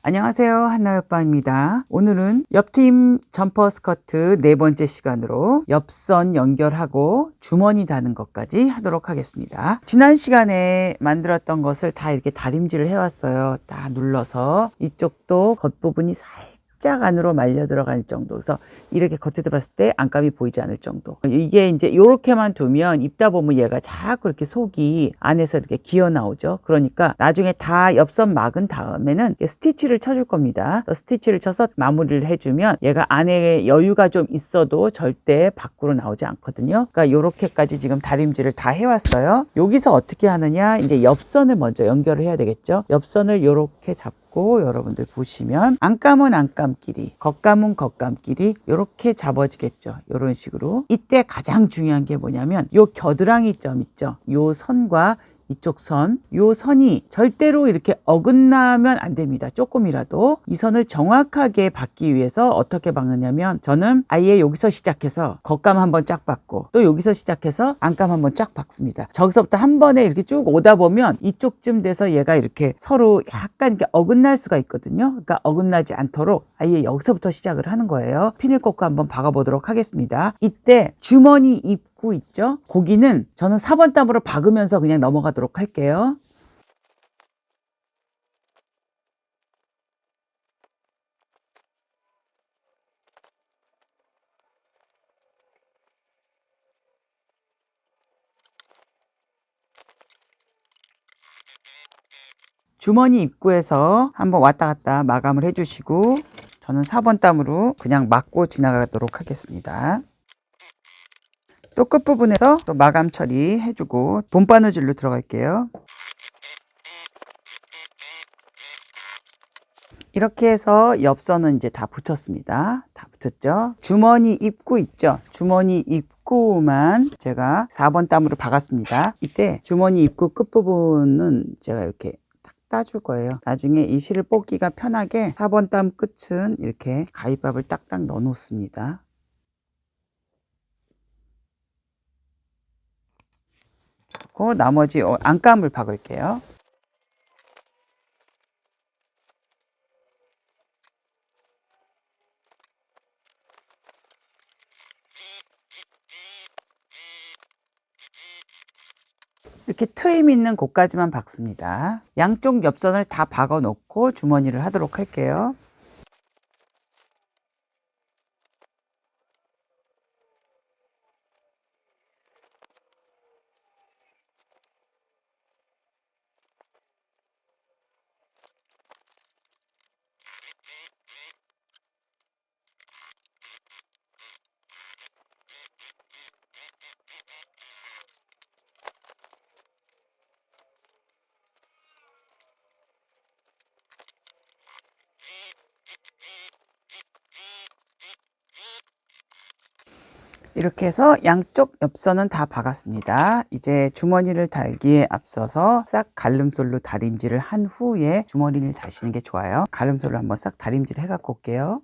안녕하세요. 한나엽바입니다. 오늘은 옆팀 점퍼 스커트 네 번째 시간으로 옆선 연결하고 주머니 다는 것까지 하도록 하겠습니다. 지난 시간에 만들었던 것을 다 이렇게 다림질을 해왔어요. 다 눌러서 이쪽도 겉부분이 살짝 살짝 안으로 말려 들어갈 정도. 그래서 이렇게 겉에서 봤을 때 안감이 보이지 않을 정도. 이게 이제 이렇게만 두면 입다 보면 얘가 자꾸 이렇게 속이 안에서 이렇게 기어 나오죠. 그러니까 나중에 다 옆선 막은 다음에는 스티치를 쳐줄 겁니다. 스티치를 쳐서 마무리를 해주면 얘가 안에 여유가 좀 있어도 절대 밖으로 나오지 않거든요. 그러니까 이렇게까지 지금 다림질을 다 해왔어요. 여기서 어떻게 하느냐? 이제 옆선을 먼저 연결을 해야 되겠죠. 옆선을 이렇게 잡고 있고 여러분들 보시면 안 감은 안 감끼리 겉 감은 겉 감끼리 이렇게 잡아지겠죠. 이런 식으로. 이때 가장 중요한 게 뭐냐면 요 겨드랑이 점 있죠? 요 선과 이쪽 선, 요 선이 절대로 이렇게 어긋나면 안 됩니다. 조금이라도 이 선을 정확하게 받기 위해서 어떻게 박느냐면 저는 아예 여기서 시작해서 겉감 한번 쫙 받고 또 여기서 시작해서 안감 한번 쫙 박습니다. 저기서부터 한 번에 이렇게 쭉 오다 보면 이쪽쯤 돼서 얘가 이렇게 서로 약간 이렇게 어긋날 수가 있거든요. 그러니까 어긋나지 않도록 아예 여기서부터 시작을 하는 거예요. 피닐 꽂고 한번 박아보도록 하겠습니다. 이때 주머니 입구 있죠? 고기는 저는 4번 땀으로 박으면서 그냥 넘어가도록 할게요. 주머니 입구에서 한번 왔다 갔다 마감을 해주시고 저는 4번 땀으로 그냥 막고 지나가도록 하겠습니다. 또 끝부분에서 또 마감 처리 해주고 본바느질로 들어갈게요. 이렇게 해서 옆선은 이제 다 붙였습니다. 다 붙였죠. 주머니 입구 있죠. 주머니 입구만 제가 4번 땀으로 박았습니다. 이때 주머니 입구 끝부분은 제가 이렇게 딱 따줄 거예요. 나중에 이 실을 뽑기가 편하게 4번 땀 끝은 이렇게 가위밥을 딱딱 넣어 놓습니다. 그 나머지 어, 안감을 박을게요. 이렇게 트임 있는 곳까지만 박습니다. 양쪽 옆선을 다 박아 놓고 주머니를 하도록 할게요. 이렇게 해서 양쪽 옆선은 다 박았습니다. 이제 주머니를 달기에 앞서서 싹 갈름솔로 다림질을 한 후에 주머니를 다시는 게 좋아요. 갈름솔로 한번 싹 다림질 해갖고 올게요.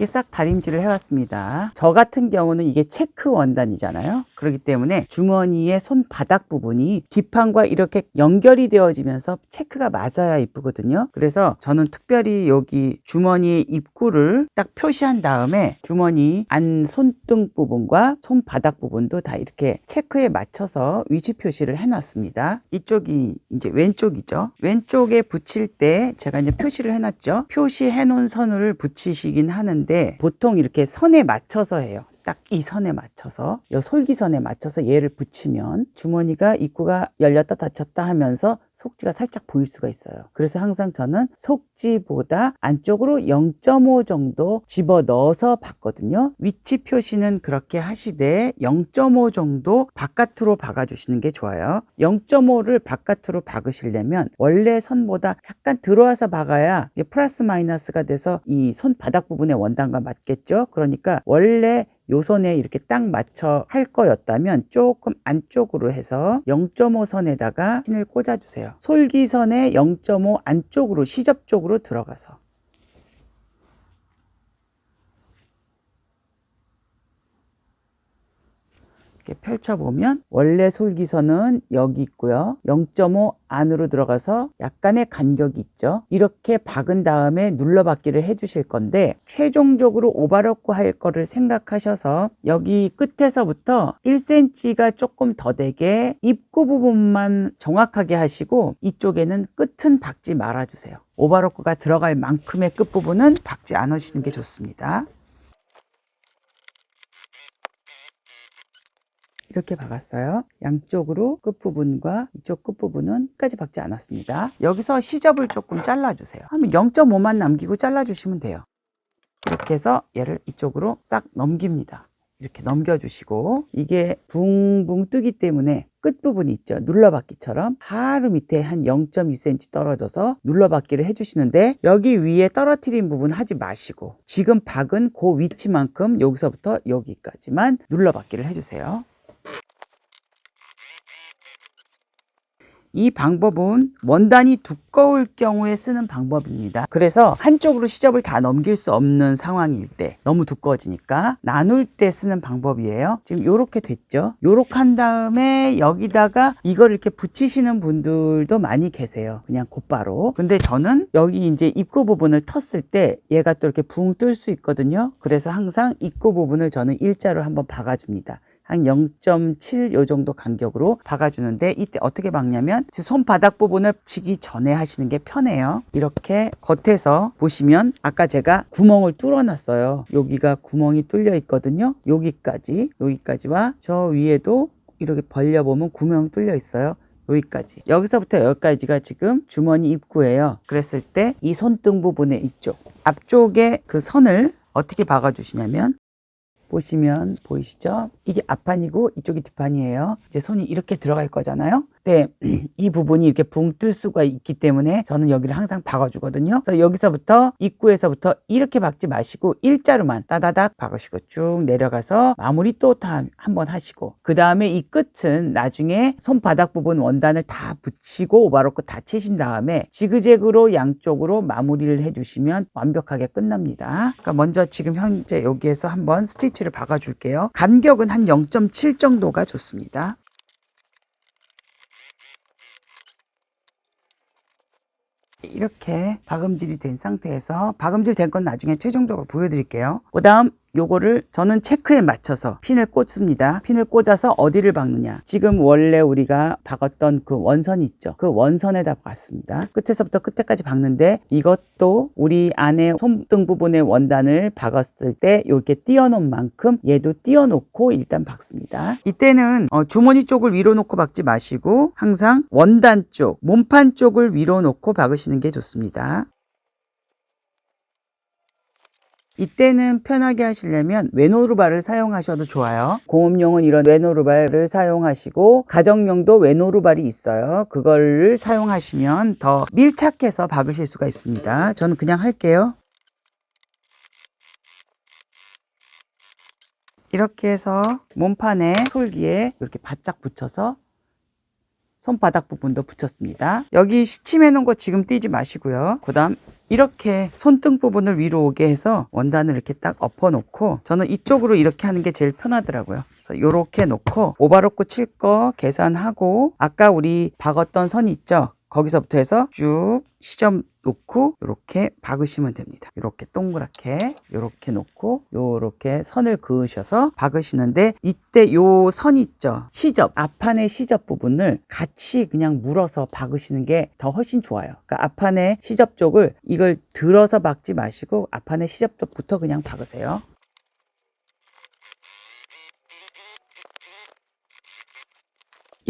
이렇게 싹 다림질을 해왔습니다. 저 같은 경우는 이게 체크 원단이잖아요. 그렇기 때문에 주머니의 손바닥 부분이 뒷판과 이렇게 연결이 되어지면서 체크가 맞아야 이쁘거든요. 그래서 저는 특별히 여기 주머니의 입구를 딱 표시한 다음에 주머니 안 손등 부분과 손바닥 부분도 다 이렇게 체크에 맞춰서 위치 표시를 해놨습니다. 이쪽이 이제 왼쪽이죠. 왼쪽에 붙일 때 제가 이제 표시를 해놨죠. 표시해 놓은 선을 붙이시긴 하는데 하는데 보통 이렇게 선에 맞춰서 해요. 딱 이 선에 맞춰서 이 솔기선에 맞춰서 얘를 붙이면 주머니가 입구가 열렸다 닫혔다 하면서 속지가 살짝 보일 수가 있어요. 그래서 항상 저는 속지보다 안쪽으로 0.5 정도 집어 넣어서 봤거든요. 위치 표시는 그렇게 하시되 0.5 정도 바깥으로 박아주시는 게 좋아요. 0.5를 바깥으로 박으시려면 원래 선보다 약간 들어와서 박아야 플러스 마이너스가 돼서 이 손 바닥 부분의 원단과 맞겠죠. 그러니까 원래 요 선에 이렇게 딱 맞춰 할 거였다면 조금 안쪽으로 해서 0.5 선에다가 핀을 꽂아주세요. 솔기선의 0.5 안쪽으로 시접 쪽으로 들어가서 이렇게 펼쳐보면 원래 솔기선은 여기 있고요. 0.5 안으로 들어가서 약간의 간격이 있죠. 이렇게 박은 다음에 눌러받기를 해주실 건데 최종적으로 오바로크 할 거를 생각하셔서 여기 끝에서부터 1cm가 조금 더 되게 입구 부분만 정확하게 하시고 이쪽에는 끝은 박지 말아주세요. 오바로크가 들어갈 만큼의 끝부분은 박지 않으시는 게 좋습니다. 이렇게 박았어요. 양쪽으로 끝부분과 이쪽 끝부분은 끝까지 박지 않았습니다. 여기서 시접을 조금 잘라주세요. 한 0.5만 남기고 잘라주시면 돼요. 이렇게 해서 얘를 이쪽으로 싹 넘깁니다. 이렇게 넘겨주시고 이게 붕붕 뜨기 때문에 끝부분이 있죠. 눌러받기처럼 바로 밑에 한 0.2cm 떨어져서 눌러받기를 해주시는데 여기 위에 떨어뜨린 부분 하지 마시고 지금 박은 그 위치만큼 여기서부터 여기까지만 눌러받기를 해주세요. 이 방법은 원단이 두꺼울 경우에 쓰는 방법입니다. 그래서 한쪽으로 시접을 다 넘길 수 없는 상황일 때 너무 두꺼워지니까 나눌 때 쓰는 방법이에요. 지금 이렇게 됐죠. 요렇게 한 다음에 여기다가 이걸 이렇게 붙이시는 분들도 많이 계세요. 그냥 곧바로. 근데 저는 여기 이제 입구 부분을 텄을 때 얘가 또 이렇게 붕 뜰 수 있거든요. 그래서 항상 입구 부분을 저는 일자로 한번 박아줍니다. 한 0.7 요 정도 간격으로 박아주는데 이때 어떻게 박냐면 손바닥 부분을 치기 전에 하시는 게 편해요. 이렇게 겉에서 보시면 아까 제가 구멍을 뚫어놨어요. 여기가 구멍이 뚫려 있거든요. 여기까지 여기까지와 저 위에도 이렇게 벌려보면 구멍 뚫려 있어요. 여기까지. 여기서부터 여기까지가 지금 주머니 입구예요. 그랬을 때 이 손등 부분에 이쪽 앞쪽에 그 선을 어떻게 박아 주시냐면 보시면 보이시죠? 이게 앞판이고 이쪽이 뒷판이에요. 이제 손이 이렇게 들어갈 거잖아요. 네, 이 부분이 이렇게 붕 뜰 수가 있기 때문에 저는 여기를 항상 박아주거든요. 그래서 여기서부터 입구에서부터 이렇게 박지 마시고 일자로만 따다닥 박으시고 쭉 내려가서 마무리 또 한번 하시고 그 다음에 이 끝은 나중에 손바닥 부분 원단을 다 붙이고 오바로크 다 치신 다음에 지그재그로 양쪽으로 마무리를 해주시면 완벽하게 끝납니다. 그러니까 먼저 지금 현재 여기에서 한번 스티치를 박아줄게요. 간격은 한0.7 정도가 좋습니다. 이렇게 박음질이 된 상태에서 박음질 된 건 나중에 최종적으로 보여드릴게요. 그 다음 요거를 저는 체크에 맞춰서 핀을 꽂습니다. 핀을 꽂아서 어디를 박느냐. 지금 원래 우리가 박았던 그 원선 있죠. 그 원선에다 박았습니다. 끝에서부터 끝에까지 박는데 이것도 우리 안에 손등 부분의 원단을 박았을 때 이렇게 띄워놓은 만큼 얘도 띄워놓고 일단 박습니다. 이때는 어, 주머니 쪽을 위로 놓고 박지 마시고 항상 원단 쪽, 몸판 쪽을 위로 놓고 박으시는 게 좋습니다. 이때는 편하게 하시려면 외노루발을 사용하셔도 좋아요. 공업용은 이런 외노루발을 사용하시고 가정용도 외노루발이 있어요. 그걸 사용하시면 더 밀착해서 박으실 수가 있습니다. 저는 그냥 할게요. 이렇게 해서 몸판에 솔기에 이렇게 바짝 붙여서 손바닥 부분도 붙였습니다. 여기 시침해 놓은 거 지금 띄지 마시고요. 그 다음 이렇게 손등 부분을 위로 오게 해서 원단을 이렇게 딱 엎어 놓고 저는 이쪽으로 이렇게 하는 게 제일 편하더라고요. 그래서 이렇게 놓고 오바로크 칠 거 계산하고 아까 우리 박았던 선 있죠? 거기서부터 해서 쭉 시점 놓고 이렇게 박으시면 됩니다. 이렇게 동그랗게 이렇게 놓고 이렇게 선을 그으셔서 박으시는데 이때 요 선 있죠. 시접 앞판의 시접 부분을 같이 그냥 물어서 박으시는 게 더 훨씬 좋아요. 그러니까 앞판의 시접 쪽을 이걸 들어서 박지 마시고 앞판의 시접 쪽부터 그냥 박으세요.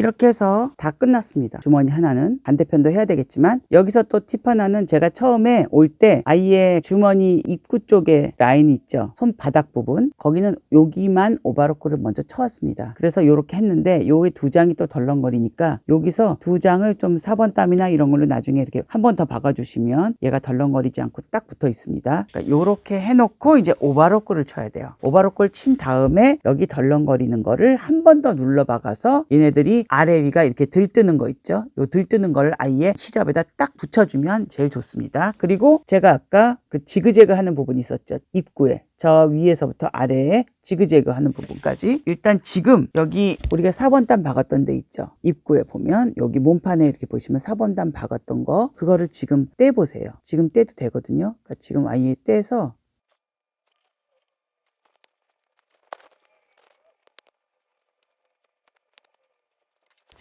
이렇게 해서 다 끝났습니다. 주머니 하나는 반대편도 해야 되겠지만 여기서 또 팁 하나는 제가 처음에 올 때 아예 주머니 입구 쪽에 라인이 있죠. 손바닥 부분 거기는 여기만 오바로크를 먼저 쳐왔습니다. 그래서 이렇게 했는데 요게 두 장이 또 덜렁거리니까 여기서 두 장을 좀 4번 땀이나 이런 걸로 나중에 이렇게 한 번 더 박아주시면 얘가 덜렁거리지 않고 딱 붙어 있습니다. 그러니까 이렇게 해놓고 이제 오바로크를 쳐야 돼요. 오바로크를 친 다음에 여기 덜렁거리는 거를 한 번 더 눌러 박아서 얘네들이 아래 위가 이렇게 들뜨는 거 있죠. 요 들뜨는 걸 아예 시접에다 딱 붙여주면 제일 좋습니다. 그리고 제가 아까 그 지그재그 하는 부분이 있었죠. 입구에. 저 위에서부터 아래에 지그재그 하는 부분까지 일단 지금 여기 우리가 4번 단 박았던 데 있죠 입구에 보면 여기 몸판에 이렇게 보시면 4번 단 박았던 거 그거를 지금 떼보세요 지금 떼도 되거든요 그러니까 지금 아예 떼서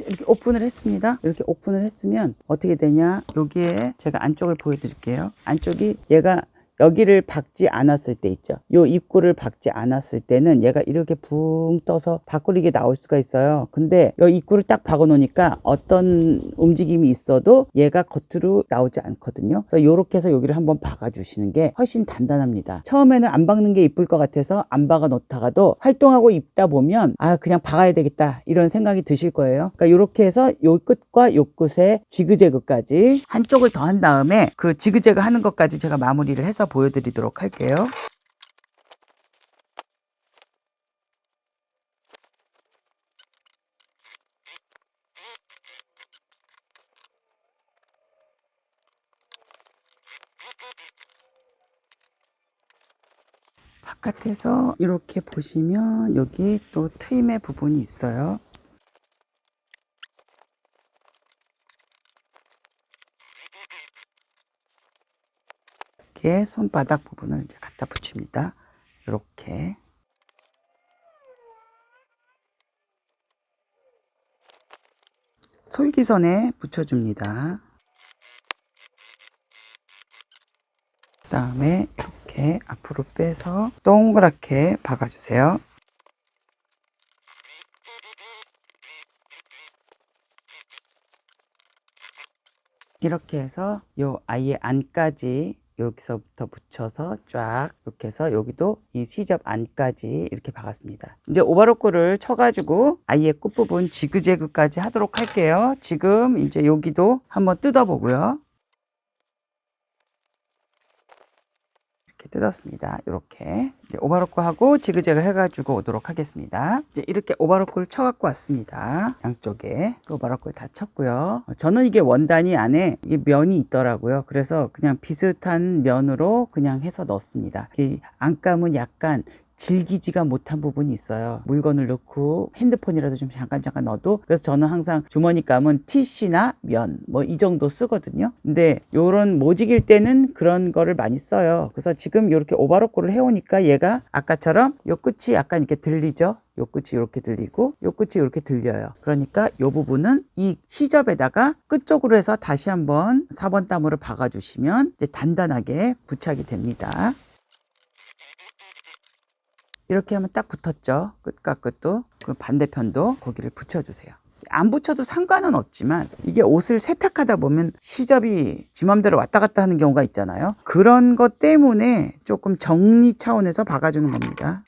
이렇게 오픈을 했습니다. 이렇게 오픈을 했으면 어떻게 되냐? 여기에 제가 안쪽을 보여드릴게요. 안쪽이 얘가 여기를 박지 않았을 때 있죠. 요 입구를 박지 않았을 때는 얘가 이렇게 붕 떠서 밖으로 이게 나올 수가 있어요. 근데 요 입구를 딱 박아 놓으니까 어떤 움직임이 있어도 얘가 겉으로 나오지 않거든요. 그래서 요렇게 해서 여기를 한번 박아 주시는 게 훨씬 단단합니다. 처음에는 안 박는 게 이쁠 것 같아서 안 박아 놓다가도 활동하고 입다 보면 아 그냥 박아야 되겠다 이런 생각이 드실 거예요. 그러니까 요렇게 해서 요 끝과 요 끝에 지그재그까지 한쪽을 더 한 다음에 그 지그재그 하는 것까지 제가 마무리를 해서 보여드리도록 할게요. 바깥에서 이렇게 보시면 여기 또 트임의 부분이 있어요. 이렇게 손바닥 부분을 이제 갖다 붙입니다. 이렇게. 솔기선에 붙여줍니다. 그 다음에 이렇게 앞으로 빼서 동그랗게 박아주세요. 이렇게 해서 요 아예 안까지 여기서부터 붙여서 쫙 이렇게 해서 여기도 이 시접 안까지 이렇게 박았습니다. 이제 오바로크를 쳐가지고 아예 끝부분 지그재그까지 하도록 할게요. 지금 이제 여기도 한번 뜯어보고요. 이렇게 뜯었습니다. 이렇게 오바로크 하고 지그재그 해가지고 오도록 하겠습니다. 이제 이렇게 오바로크를 쳐갖고 왔습니다. 양쪽에 그 오바로크를 다 쳤고요. 저는 이게 원단이 안에 이게 면이 있더라고요. 그래서 그냥 비슷한 면으로 그냥 해서 넣습니다. 이 안감은 약간 질기지가 못한 부분이 있어요. 물건을 넣고 핸드폰이라도 좀 잠깐 잠깐 넣어도 그래서 저는 항상 주머니 감은 티시나 면 뭐 이 정도 쓰거든요. 근데 요런 모직일 때는 그런 거를 많이 써요. 그래서 지금 이렇게 오바로코를 해오니까 얘가 아까처럼 요 끝이 약간 이렇게 들리죠. 요 끝이 이렇게 들리고 요 끝이 이렇게 들려요. 그러니까 요 부분은 이 시접에다가 끝쪽으로 해서 다시 한번 4번 땀으로 박아 주시면 이제 단단하게 부착이 됩니다. 이렇게 하면 딱 붙었죠. 끝과 끝도. 그 반대편도 거기를 붙여주세요. 안 붙여도 상관은 없지만 이게 옷을 세탁하다 보면 시접이 지 맘대로 왔다 갔다 하는 경우가 있잖아요. 그런 것 때문에 조금 정리 차원에서 박아주는 겁니다.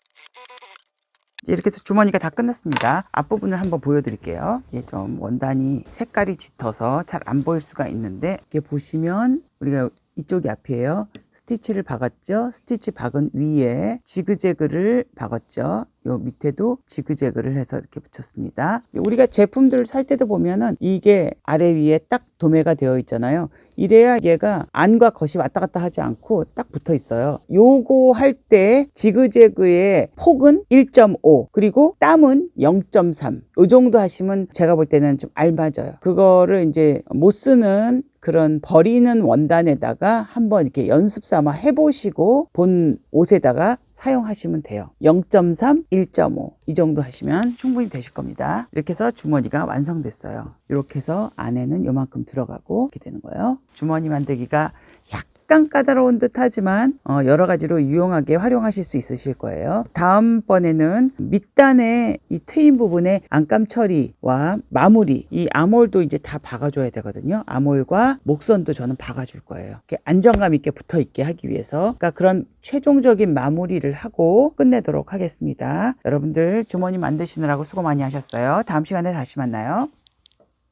이렇게 해서 주머니가 다 끝났습니다. 앞부분을 한번 보여드릴게요. 이게 좀 원단이 색깔이 짙어서 잘 안 보일 수가 있는데 이렇게 보시면 우리가 이쪽이 앞이에요. 스티치를 박았죠. 스티치 박은 위에 지그재그를 박았죠. 요 밑에도 지그재그를 해서 이렇게 붙였습니다. 우리가 제품들을 살 때도 보면은 이게 아래 위에 딱 도매가 되어 있잖아요. 이래야 얘가 안과 겉이 왔다 갔다 하지 않고 딱 붙어 있어요. 요거 할 때 지그재그의 폭은 1.5 그리고 땀은 0.3. 요 정도 하시면 제가 볼 때는 좀 알맞아요. 그거를 이제 못 쓰는 그런 버리는 원단에다가 한번 이렇게 연습 삼아 해보시고 본 옷에다가 사용하시면 돼요. 0.3, 1.5 이 정도 하시면 충분히 되실 겁니다. 이렇게 해서 주머니가 완성됐어요. 이렇게 해서 안에는 요만큼 들어가고 이렇게 되는 거예요. 주머니 만들기가 약간 까다로운 듯 하지만 어, 여러 가지로 유용하게 활용하실 수 있으실 거예요. 다음번에는 밑단의 이 트임 부분에 안감 처리와 마무리 이 아몰도 이제 다 박아줘야 되거든요. 아몰과 목선도 저는 박아줄 거예요. 이렇게 안정감 있게 붙어 있게 하기 위해서 그러니까 그런 최종적인 마무리를 하고 끝내도록 하겠습니다. 여러분들 주머니 만드시느라고 수고 많이 하셨어요. 다음 시간에 다시 만나요.